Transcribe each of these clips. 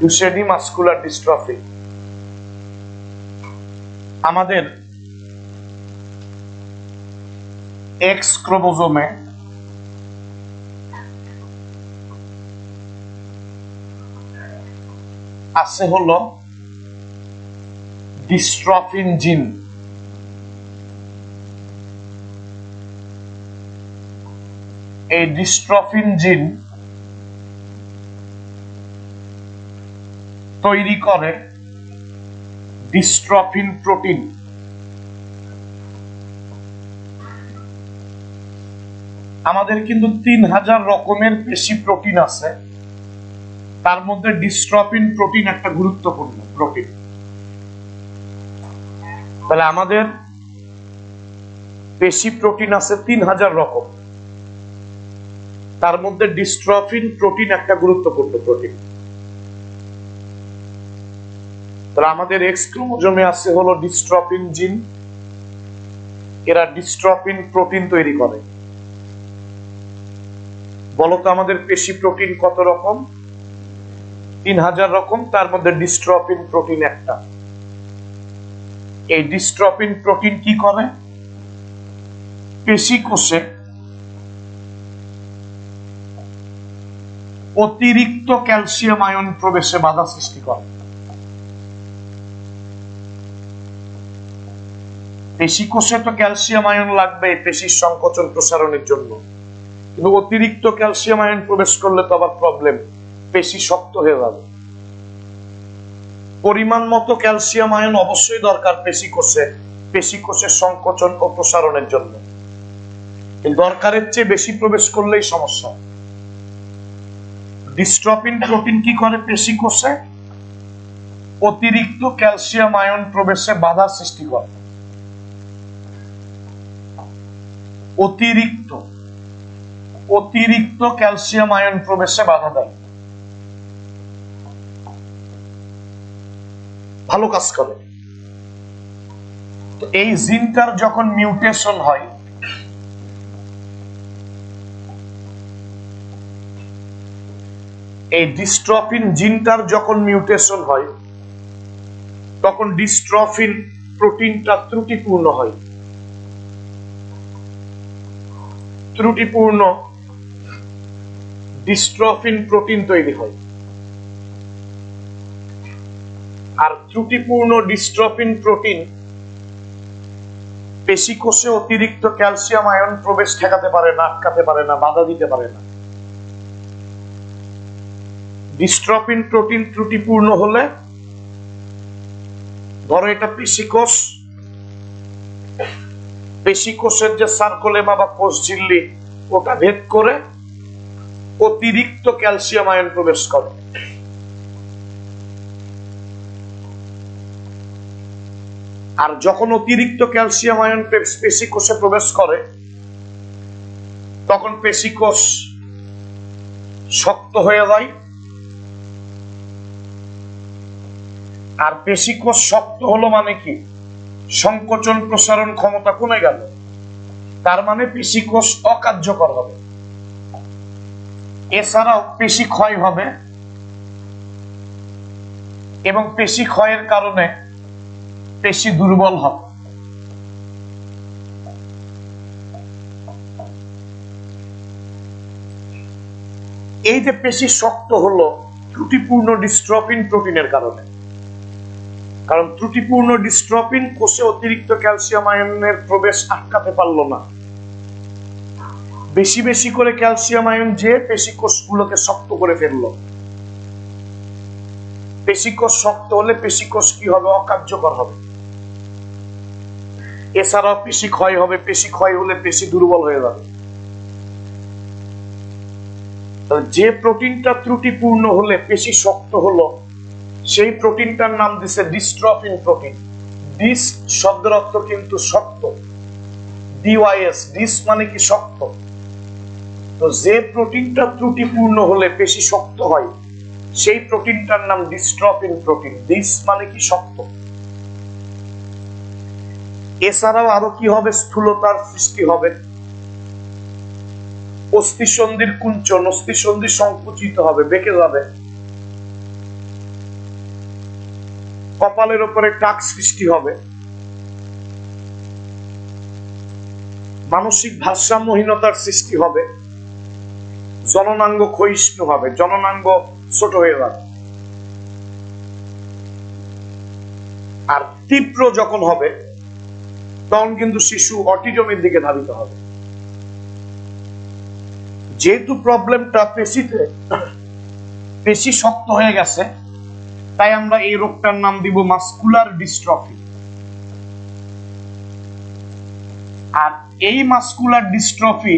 ডুসেনি muscular dystrophy আমাদের X ক্রোমোজোমে আছে হলো ডিস্ট্রফিন জিন এই ডিস্ট্রফিন জিন তৈরি করে ডিস্ট্রফিন প্রোটিন। আমাদের কিন্তু তিন হাজার রকমের পেশি প্রোটিন আছে। তার মধ্যে ডিস্ট্রফিন প্রোটিন একটা গুরুত্বপূর্ণ প্রোটিন। তাহলে আমাদের পেশি প্রোটিন আছে তিন হাজার রকম। তার মধ্যে ডিস্ট্রফিন প্রোটিন একটা গুরুত্বপূর্ণ প্রোটিন। তাহলে আমাদের এক্স ক্রোমোজোমে আছে হলো ডিস্ট্রফিন জিন। এরা ডিস্ট্রপিন প্রোটিন তৈরি করে। বলতো আমাদের পেশি প্রোটিন কত রকম? তিন হাজার রকম, তার মধ্যে ডিস্ট্রফিন প্রোটিন একটা। এই ডিস্ট্রপিন প্রোটিন কি করে? পেশি কোষে অতিরিক্ত ক্যালসিয়াম আয়ন প্রবেশে বাধা সৃষ্টি করে। পেশি কোষে তো ক্যালসিয়াম আয়ন লাগবে পেশির সংকোচন প্রসারণের জন্য। কিন্তু অতিরিক্ত ক্যালসিয়াম আয়ন প্রবেশ করলে তো আবার প্রবলেম পেশি শক্ত হয়ে যাবে। পরিমাণ মতো ক্যালসিয়াম আয়ন অবশ্যই দরকার পেশি কোষে, পেশি কোষের সংকোচন ও প্রসারণের জন্য। দরকারের চেয়ে বেশি প্রবেশ করলেই সমস্যা। ডিস্ট্রপিন প্রোটিন কি করে পেশি কোষে? অতিরিক্ত ক্যালসিয়াম আয়ন প্রবেশে বাধা সৃষ্টি করে। অতিরিক্ত অতিরিক্ত ক্যালসিয়াম আয়ন প্রবেশে বাধা দেয়। ভালো কাজ করে। এই জিনটার যখন মিউটেশন হয়, এই ডিস্ট্রফিন জিনটার যখন মিউটেশন হয়, তখন ডিস্ট্রফিন প্রোটিনটা ত্রুটিপূর্ণ হয়। ত্রুটিপূর্ণ ডিস্ট্রফিন প্রোটিন তৈরি হয়। আর ত্রুটিপূর্ণ ডিস্ট্রফিন প্রোটিন পেশি কোষে অতিরিক্ত ক্যালসিয়াম আয়ন প্রবেশ ঠেকাতে পারে না, আটকাতে পারে না, বাধা দিতে পারে না। ডিস্ট্রফিন প্রোটিন ত্রুটিপূর্ণ হলে ধরো এটা পেশিকোষ পেশিকোষের যে সার্কোলেমা বা কোষ ঝিল্লি, ওটা ভেদ করে অতিরিক্ত ক্যালসিয়াম আয়ন প্রবেশ করে। আর যখন অতিরিক্ত ক্যালসিয়াম আয়ন পেশিকোষে প্রবেশ করে, তখন পেশিকোষ শক্ত হয়ে যায়। আর পেশিকোষ শক্ত হলো মানে কি? সংকোচন প্রসারণ ক্ষমতা কমে গেল। তার মানে পেশি কোষ অকার্যকর হবে। এছাড়াও পেশি ক্ষয় হবে। এবং পেশি ক্ষয়ের কারণে পেশি দুর্বল হবে। এই যে পেশি শক্ত হলো, ত্রুটিপূর্ণ ডিস্ট্রপিন প্রোটিনের কারণে। কারণ ত্রুটিপূর্ণ ডিস্ট্রপিন কোষে অতিরিক্ত ক্যালসিয়াম আয়নের প্রবেশ আটকাতে পারল না। বেশি বেশি করে ক্যালসিয়াম আয়ন যে পেশি কোষগুলোকে শক্ত করে ফেলল। পেশিকোষ শক্ত হলে পেশিকোষ কি হবে? অকার্যকর হবে। এছাড়াও পেশি ক্ষয় হবে। পেশি ক্ষয় হলে পেশি দুর্বল হয়ে যাবে। যে প্রোটিনটা ত্রুটিপূর্ণ হলে পেশি শক্ত হলো সেই প্রোটিনটার নাম দিছে ডিস্ট্রফিন প্রোটিন। ডিস শব্দের অর্থ কিন্তু শক্ত। ডিওয়াইএস ডিস মানে কি শক্ত? তো যে প্রোটিনটা ত্রুটিপূর্ণ হলে পেশি শক্ত হয়, সেই প্রোটিনটার নাম ডিস্ট্রফিন প্রোটিন। ডিস মানে কি শক্ত? এছাড়াও আরও কি হবে? স্থূলতার সৃষ্টি হবে। অস্থিসন্ধির কুঞ্চন, অস্থিসন্ধি সংকুচিত হবে, বেঁকে যাবে। কপালের উপরে টাক সৃষ্টি হবে। মানসিক ভারসাম্যহীনতার সৃষ্টি হবে। জননাঙ্গ ক্ষয়িষ্ণু হবে। জননাঙ্গ ছোট হয়ে যাবে। আর তীব্র যখন হবে, তখন কিন্তু শিশু অটিজমের দিকে ধাবিত হবে। যেহেতু প্রবলেমটা পেশিতে, পেশি শক্ত হয়ে গেছে তাই আমরা এই রোগটার নাম দিব মাস্কুলার ডিস্ট্রফি। আর এই মাস্কুলার ডিস্ট্রফি,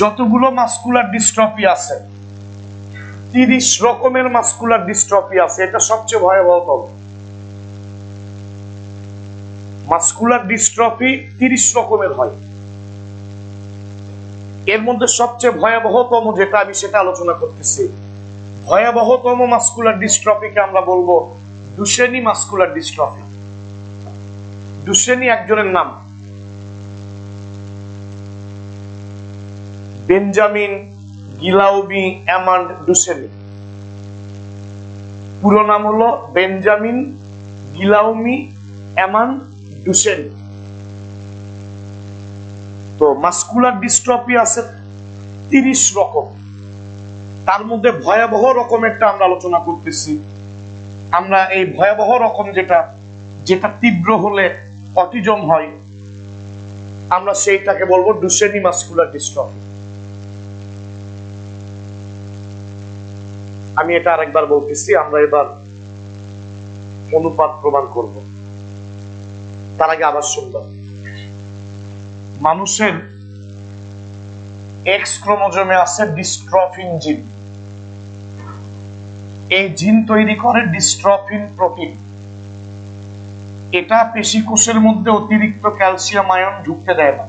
যতগুলো মাস্কুলার ডিস্ট্রফি আছে, তিরিশ রকমের মাস্কুলার ডিস্ট্রফি আছে, এটা সবচেয়ে ভয়াবহতম মাস্কুলার ডিস্ট্রফি তিরিশ রকমের হয়। এর মধ্যে সবচেয়ে ভয়াবহতম যেটা আমি সেটা আলোচনা করতেছি। ভয়াবহতম মাস্কুলার ডিস্ট্রফিকে আমরা বলব দুশেনি মাস্কুলার ডিস্ট্রফি। দুশেনি একজনের নাম বেঞ্জামিন গিলাউবি অ্যামান্ড ডুসেনি পুরো নাম হলো বেঞ্জামিন গিলাউমি অ্যামান ডুসেনি তো মাস্কুলার ডিস্ট্রফি আছে তিরিশ রকম। তার মধ্যে ভয়াবহ রকমেরটা আমরা আলোচনা করতেছি। আমরা এই ভয়াবহ রকম যেটা যেটা তীব্র হলে অটিজম হয়, আমরা সেইটাকে বলব ডুসেনি মাস্কুলার ডিস্ট্রফি আমি এটা আরেকবার বলতেছি, আমরা এবার অনুপাত প্রমাণ করব। তার আগে আবার শুনলাম। মানুষের এক্স ক্রোমোজোমে আছে ডিস্ট্রফিন জিন এই জিন তৈরি করে ডিস্ট্রফিন প্রোটিন। এটা পেশি কোষের মধ্যে অতিরিক্ত ক্যালসিয়াম আয়ন ঢুকতে দেয় না।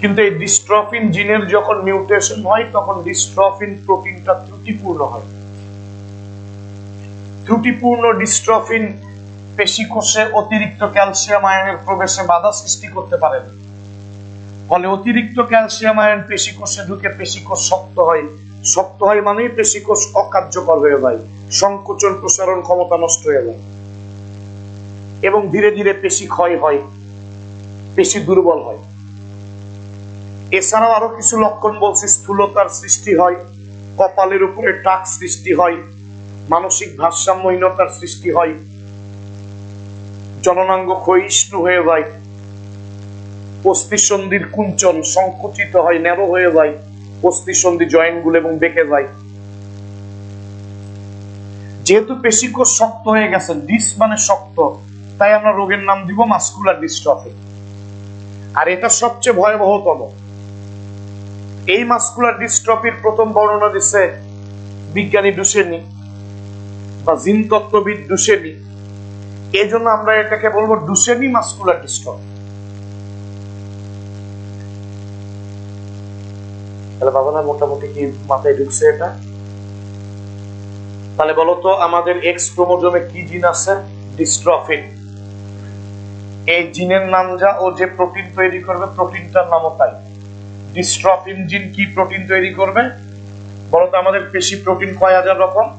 কিন্তু এই ডিস্ট্রফিন জিনের যখন মিউটেশন হয়, তখন ডিস্ট্রফিন প্রোটিনটা ত্রুটিপূর্ণ হয়। ত্রুটিপূর্ণ ডিস্ট্রফিন পেশি কোষে অতিরিক্ত ক্যালসিয়াম আয়নের প্রবেশে বাধা সৃষ্টি করতে পারে ফলে অতিরিক্ত ক্যালসিয়াম আয়ন পেশি কোষে ঢুকে পেশি কোষ শক্ত হয়। শক্ত হয় মানেই পেশি কোষ অকার্যকর হয়ে যায়, সংকোচন প্রসারণ ক্ষমতা নষ্ট হয়ে যায়। এবং ধীরে ধীরে পেশি ক্ষয় হয়, পেশি দুর্বল হয়। এছাড়াও আরও কিছু লক্ষণ বলছি, স্থূলতার সৃষ্টি হয়, কপালের উপরে টাক সৃষ্টি হয়, মানসিক ভারসাম্যহীনতার সৃষ্টি হয়, জননাঙ্গ ক্ষয়িষ্ণু হয়ে যায়, অস্থিসন্ধির কুঞ্চন সংকুচিত হয়, ন্যারো হয়ে যায় অস্থিসন্ধি জয়েন্টগুলো এবং বেঁকে যায়। যেহেতু পেশিকোষ শক্ত হয়ে গেছে ডিস মানে শক্ত, তাই আমরা রোগের নাম দিব মাস্কুলার ডিস্ট্রফি। আর এটা সবচেয়ে ভয়াবহতম। এই মাস্কুলার ডিস্ট্রফির প্রথম বর্ণনা দিচ্ছে বিজ্ঞানী ডুসেনি বা জিন তত্ত্ববিদ ডুসেনি। এই জন্য আমরা এটাকে বলব ডুসেনি মাস্কুলার ডিস্ট্রফি। তাহলে বাবা না মোটামুটি কি মাথায় ঢুকছে এটা? তাহলে বলতো আমাদের এক্স ক্রোমোজোমে কি জিন আছে? ডিস্ট্রফিন। এই জিনের নাম যা, ও যে প্রোটিন তৈরি করবে, প্রোটিনটার নামও তাই। ডিস্ট্রফিন জিন কি প্রোটিন তৈরি করবে? বলতো আমাদের পেশি প্রোটিন কয় হাজার রকম?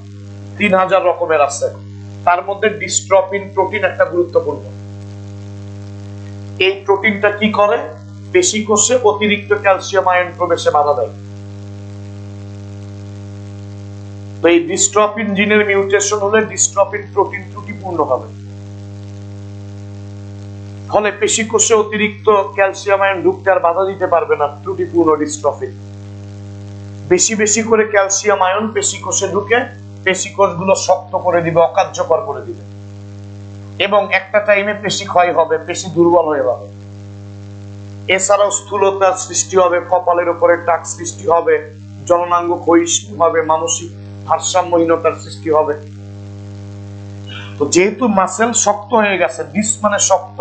তিন হাজার রকমের আছে। তার মধ্যে ডিস্ট্রফিন প্রোটিন একটা গুরুত্বপূর্ণ। এই প্রোটিনটা কি করে? পেশি কোষে অতিরিক্ত ক্যালসিয়াম আয়ন প্রবেশে বাধা দেয়। তো এই ডিস্ট্রফিন জিনের মিউটেশন হলে ডিস্ট্রফিন প্রোটিন ত্রুটিপূর্ণ হবে। ফলে পেশি কোষে অতিরিক্ত ক্যালসিয়াম আয়ন ঢুকতে আর বাধা দিতে পারবে না ত্রুটিপূর্ণ ডিস্ট্রফিন বেশি বেশি করে ক্যালসিয়াম আয়ন পেশি কোষে ঢুকে পেশি কোষগুলো শক্ত করে দিবে, অকার্যকর করে দিবে। এবং একটা টাইমে পেশি ক্ষয় হবে, পেশি দুর্বল হয়ে যাবে। এছাড়াও স্থূলতার সৃষ্টি হবে, কপালের উপরে টাক সৃষ্টি হবে, জননাঙ্গ ক্ষয়িষ্ণু হবে, মানসিক ভারসাম্যহীনতার সৃষ্টি হবে। তো যেহেতু মাসেল শক্ত হয়ে গেছে ডিস মানে শক্ত,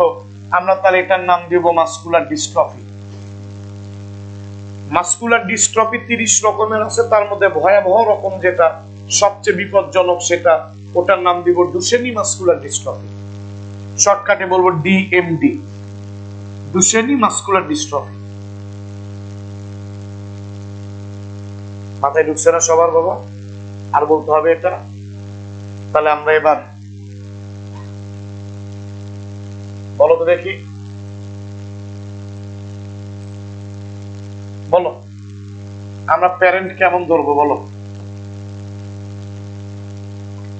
আমরা তাহলে এটার নাম দিব মাস্কুলার ডিস্ট্রফি মাস্কুলার ডিস্ট্রফি তিরিশ রকমের আছে, তার মধ্যে ভয়াবহ রকম যেটা, সবচেয়ে বিপজ্জনক সেটা, ওটার নাম দিব ডুসেনি মাস্কুলার ডিস্ট্রফি শর্টকাটে বলব ডিএমডি ডুসেনি মাস্কুলার ডিস্ট্রফি। মাথায় ঢুকছে না সবার বাবা? আর বলতে হবে এটা? তাহলে আমরা এবার বলো তো দেখি। বলো, আমরা প্যারেন্ট কেমন ধরবো বলো?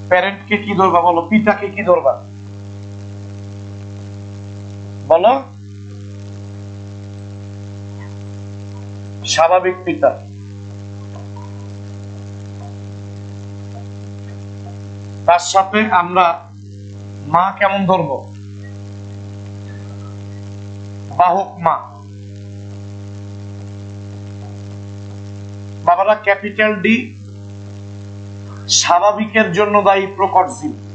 প্যারেন্টকে কি ধরবা বলো? পিতাকে কি ধরবা? বলো। স্বাভাবিক পিতা। তার সাথে আমরা মা কেমন ধরবো? বাহক মা। বাবারা ক্যাপিটাল ডি স্বাভাবিকের জন্য দায়ী প্রকট জীব।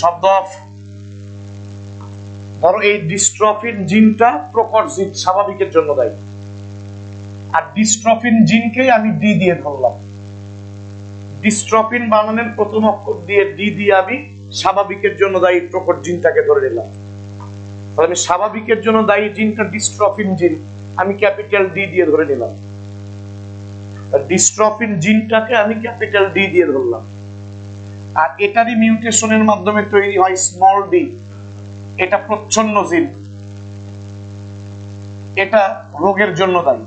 শব্দ ধরো এই ডিস্ট্রফিন জিনটা প্রকট জিন, স্বাভাবিকের জন্য দায়ী। আর ডিস্ট্রফিন জিনকে আমি ডি দিয়ে ধরলাম। ডিস্ট্রফিন বানানোর প্রথম অক্ষর দিয়ে ডি দিয়ে আমি স্বাভাবিকের জন্য দায়ী প্রকট জিনটাকে ধরে নিলাম। তাহলে আমি স্বাভাবিকের জন্য দায়ী জিনটা ডিস্ট্রফিন জিন, আমি ক্যাপিটাল ডি দিয়ে ধরে নিলাম। ডিস্ট্রফিন জিনটাকে আমি ক্যাপিটাল ডি দিয়ে ধরলাম। আর এটারই মিউটেশনের মাধ্যমে তৈরি হয় স্মল ডি এটা প্রচ্ছন্ন জিন। এটা রোগের জন্য দায়ী।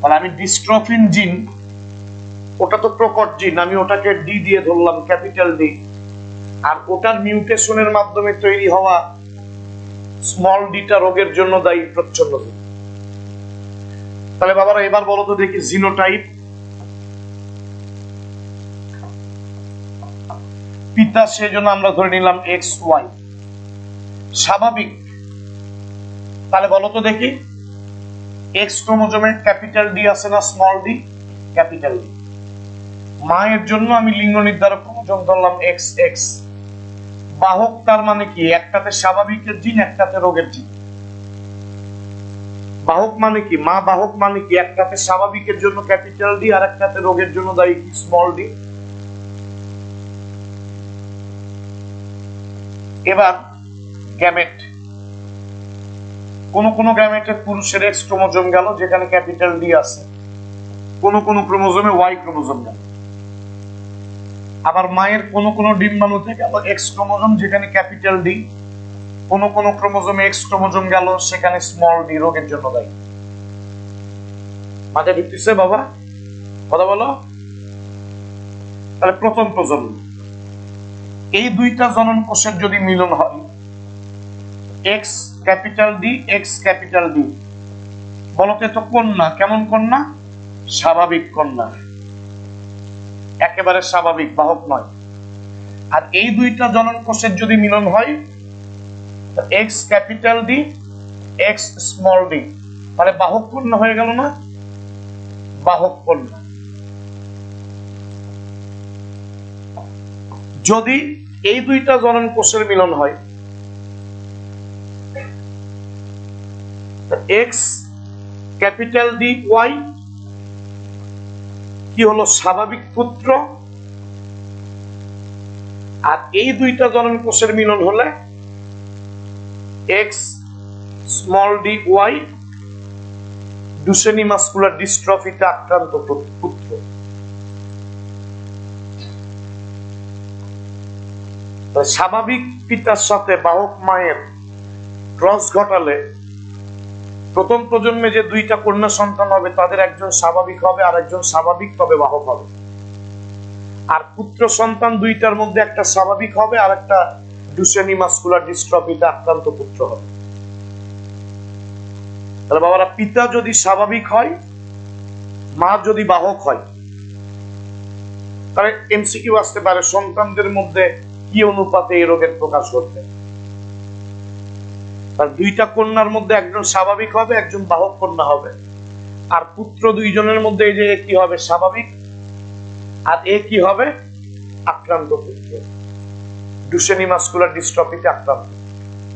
মানে আমি ডিস্ট্রফিন জিন, ওটা তো প্রকট জিন, আমি ওটাকে ডি দিয়ে ধরলাম, ক্যাপিটাল ডি আর ওটার মিউটেশনের মাধ্যমে তৈরি হওয়া স্মল ডিটা রোগের জন্য দায়ী, প্রচ্ছন্ন জিন। তাহলে বাবারা, এবার বলো তো দেখি জিনোটাইপ পিতা সেজন্য আমরা ধরে নিলাম এক্স ওয়াই স্বাভাবিক। তাহলে বলো তো দেখি। এক্স ক্রোমোজোমে ক্যাপিটাল ডি আছে না স্মল ডি ক্যাপিটাল ডি মায়ের জন্য আমি লিঙ্গ নির্ধারক ক্রোমোজোম ধরলাম এক্স এক্স বাহক তার মানে কি? একটাতে স্বাভাবিকের জিন, একটাতে রোগের জিন। বাহক মানে কি? মা বাহক মানে কি? একটাতে স্বাভাবিকের জন্য ক্যাপিটাল ডি আর একটাতে রোগের জন্য দায়ী স্মল ডি এবার গ্যামেট কোন কোন গ্যামেটে পুরুষের এক্স ক্রোমোজোম গেল, যেখানে ক্যাপিটাল ডি আছে। কোন কোন ক্রোমোজোমে ওয়াই ক্রোমোজোম গেল। আবার মায়ের কোন কোন ডিম্বাণুতে গেল এক্স ক্রোমোজোম যেখানে ক্যাপিটাল ডি কোন কোন ক্রোমোজোমে এক্স ক্রোমোজোম গেল, সেখানে স্মল ডি রোগের জন্য দায়ী। মাথায় ঢুকতেছে বাবা, কথা বলো। তাহলে প্রথম প্রজন্ম। এই দুইটা জনন কোষের যদি মিলন হয় X capital D X capital D বলতে তো কন্যা, কেমন কন্যা? স্বাভাবিক কন্যা। একেবারে স্বাভাবিক, বাহক নয়। আর এই দুইটা জনন কোষের যদি মিলন হয় X capital D X small D তাহলে বাহক কন্যা হয়ে গেল না? বাহক কন্যা। যদি এই দুইটা জনন কোষের মিলন হয় এক্স ক্যাপিটাল ডি ওয়াই কি হলো স্বাভাবিক পুত্র? আর এই দুইটা জনন কোষের মিলন হলে X small D Y Duchenne muscular ডিস্ট্রফিতে আক্রান্ত পুত্র। স্বাভাবিক পিতার সাথে বাহক মায়ের ক্রস ঘটালে প্রথম প্রজন্মে যে দুইটা কন্যা সন্তান হবে, তাদের একজন স্বাভাবিক হবে আর একজন স্বাভাবিক তবে বাহক হবে। আর পুত্র সন্তান দুইটার মধ্যে একটা স্বাভাবিক হবে, আর একটা ডুসেনি মাস্কুলার ডিস্ট্রফিতে আক্রান্ত পুত্র হবে। তাহলে বাবারা, পিতা যদি স্বাভাবিক হয়, মা যদি বাহক হয়, তাহলে এমসিকিউ আসতে পারে। সন্তানদের মধ্যে কি অনুপাতে এই রোগের প্রকাশ ঘটবে? তার দুইটা কন্যার মধ্যে একজন স্বাভাবিক হবে, একজন বাহক কন্যা হবে। আর পুত্র দুইজনের মধ্যে এই যে কি হবে? স্বাভাবিক। আর এ কি হবে? আক্রান্ত পুত্র। ডুসেনি মাস্কুলার ডিস্ট্রফিতে আক্রান্ত।